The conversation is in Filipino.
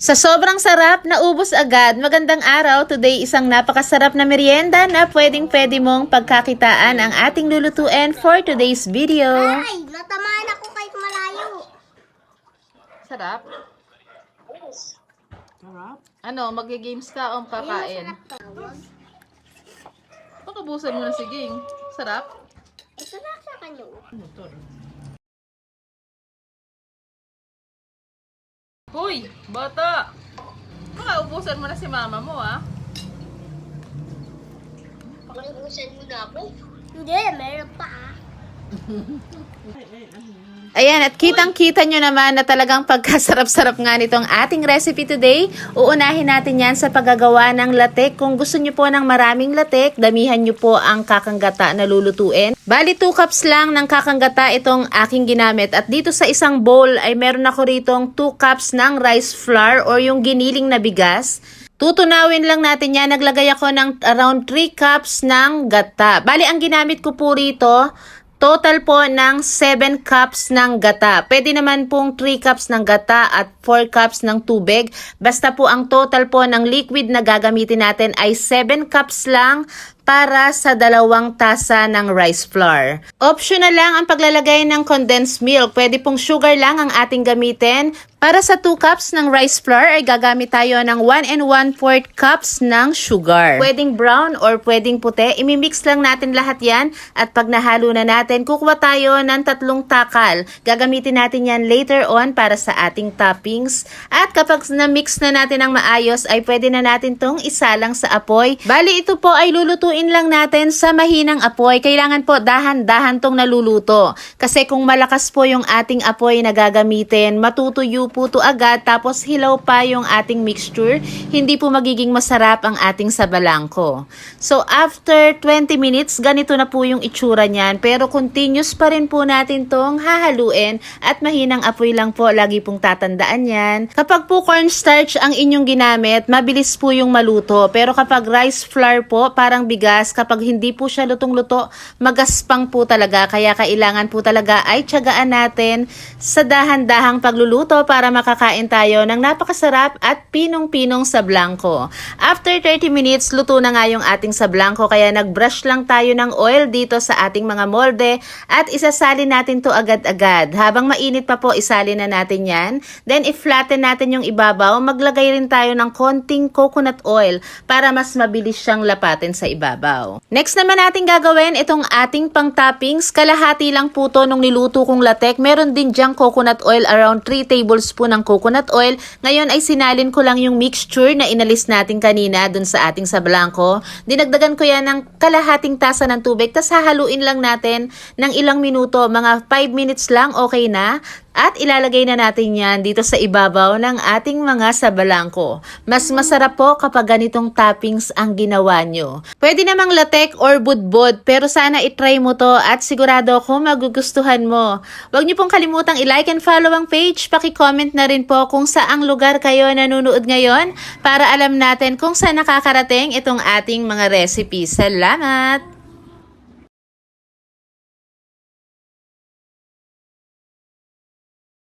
Sa sobrang sarap, naubos agad. Magandang araw. Today, isang napakasarap na merienda na pwedeng pwede mong pagkakitaan ang ating lulutuin for today's video. Ay, natamaan ako kahit malayo. Sarap? Sarap? Ano, mag-games ka o kakain? Pakabusan mo na si Ging. Sarap? Ito na sa kanyo. Hoy, bata! Baka ubusan mo na si mama mo, ah. Pakibusan mo na ako. Hindi, meron pa ah. Ayan, at kitang-kita nyo naman na talagang pagkasarap-sarap nga nitong ating recipe today. Uunahin natin yan sa paggagawa ng latek. Kung gusto nyo po ng maraming latek, damihan nyo po ang kakanggata na lulutuin. Bali, 2 cups lang ng kakanggata itong aking ginamit. At dito sa isang bowl ay meron ako ritong 2 cups ng rice flour or yung giniling na bigas. Tutunawin lang natin yan. Naglagay ako ng around 3 cups ng gata. Bali, ang ginamit ko po rito, Total po ng 7 cups ng gata. Pwede naman pong 3 cups ng gata at 4 cups ng tubig. Basta po ang total po ng liquid na gagamitin natin ay 7 cups lang para sa dalawang tasa ng rice flour. Optional lang ang paglalagay ng condensed milk. Pwede pong sugar lang ang ating gamitin. Para sa 2 cups ng rice flour ay gagamit tayo ng 1 and 1 4 cups ng sugar. Pwedeng brown or pwedeng puti. Imimix lang natin lahat yan at pag nahalo na natin, kukuha tayo ng tatlong takal. Gagamitin natin yan later on para sa ating toppings. At kapag na-mix na natin ng maayos ay pwede na natin tong isalang sa apoy. Bali ito po ay lulutuin lang natin sa mahinang apoy. Kailangan po dahan-dahan tong naluluto. Kasi kung malakas po yung ating apoy na gagamitin, matutuyo po to agad tapos hilaw pa yung ating mixture. Hindi po magiging masarap ang ating sabalangko. So after 20 minutes, ganito na po yung itsura niyan. Pero continuous pa rin po natin tong hahaluin at mahinang apoy lang po. Lagi pong tatandaan yan. Kapag po cornstarch ang inyong ginamit, mabilis po yung maluto. Pero kapag rice flour po, parang bigas, kapag hindi po siya lutong-luto, magaspang po talaga. Kaya kailangan po talaga ay tiyagaan natin sa dahan-dahang pagluluto para makakain tayo ng napakasarap at pinong-pinong sa blanco. After 30 minutes, luto na nga yung ating sa blanco. Kaya nag-brush lang tayo ng oil dito sa ating mga molde at isasali natin to agad-agad. Habang mainit pa po, isali na natin yan. Then, i-flatten natin yung ibabaw. Maglagay rin tayo ng konting coconut oil para mas mabilis siyang lapatin sa ibabaw. Next naman natin gagawin itong ating pang toppings. Kalahati lang po to nung niluto kong latek. Meron din dyang coconut oil around 3 tablespoon ng coconut oil. Ngayon ay sinalin ko lang yung mixture na inalis natin kanina dun sa ating sa blanco. Dinagdagan ko yan ng kalahating tasa ng tubig. Tapos hahaluin lang natin ng ilang minuto. Mga 5 minutes lang, okay na. At ilalagay na natin yan dito sa ibabaw ng ating mga sabalangko. Mas masarap po kapag ganitong toppings ang ginawa nyo. Pwede namang latek or budbod pero sana itry mo to at sigurado ako magugustuhan mo. Huwag niyo pong kalimutang i-like and follow ang page. Paki-comment na rin po kung saang lugar kayo nanonood ngayon para alam natin kung saan nakakarating itong ating mga recipes. Salamat!